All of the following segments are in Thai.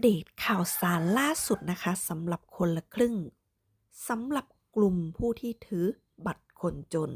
เดตข่าวสารล่าสุดนะคะสำหรับคนละครึ่งสำหรับกลุ่มผู้ที่ถือบัตรคนจน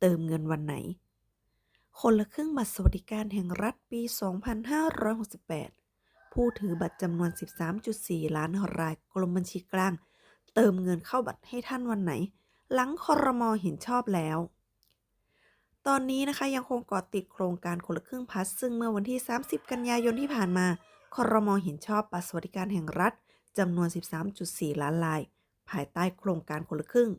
เติมเงินวันไหน คนละครึ่งบัตรสวัสดิการแห่งรัฐปี 2568 ผู้ถือบัตรจำนวน 13.4 ล้านรายกรมบัญชีกลาง เติมเงินเข้าบัตรให้ท่านวันไหน หลังคอรมอเห็นชอบแล้ว ตอนนี้นะคะยังคงเกาะติดโครงการคนละครึ่งพัสซึ่งเมื่อวันที่ 30 กันยายนที่ผ่านมา ครมเห็นชอบบัตรสวัสดิการแห่งรัฐจำนวน 13.4 ล้านลาย ภายใต้โครงการคนละครึ่ง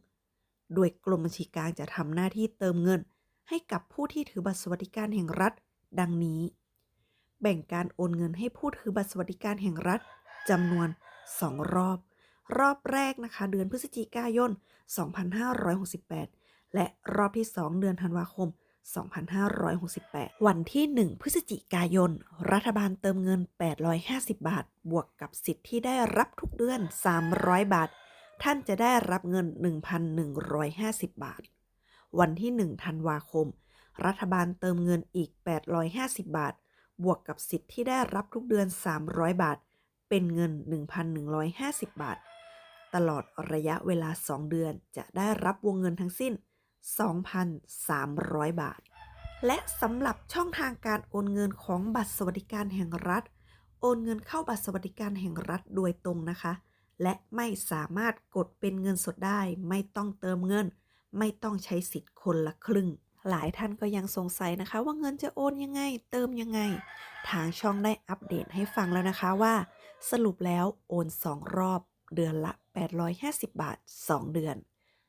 โดยกรมบัญชีกลางจะทำหน้าที่เติมเงิน ให้กับผู้ที่ถือบัตรสวัสดิการแห่งรัฐ ดังนี้ แบ่งการโอนเงินให้ผู้ถือบัตรสวัสดิการแห่งรัฐจำนวน 2 รอบ รอบแรกนะคะ เดือนพฤศจิกายน 2568 และรอบที่ 2 เดือนธันวาคม 2568 วันที่ 1 พฤศจิกายน รัฐบาลเติมเงิน 850 บาท บวกกับสิทธิ์ที่ได้รับทุกเดือน 300 บาท ท่านจะได้รับเงิน 1,150 บาท วันที่ 1 ธันวาคม รัฐบาลเติมเงินอีก 850 บาท บวกกับสิทธิ์ที่ได้รับทุกเดือน 300 บาท เป็นเงิน 1,150 บาท ตลอดระยะเวลา 2 เดือนจะได้รับวงเงินทั้งสิ้น 2,300 บาท และสำหรับช่องทางการโอนเงินของบัตรสวัสดิการแห่งรัฐ โอนเงินเข้าบัตรสวัสดิการแห่งรัฐโดยตรงนะคะ และไม่สามารถกดเป็นเงินสดได้ ไม่ต้องเติมเงิน ไม่ต้องใช้สิทธิ์คนละครึ่ง หลายท่านก็ยังสงสัยนะคะ ว่าเงินจะโอนยังไง เติมยังไง ทางช่องได้อัปเดตให้ฟังแล้วนะคะว่า สรุปแล้วโอน 2 รอบ เดือนละ 850 บาท 2 เดือน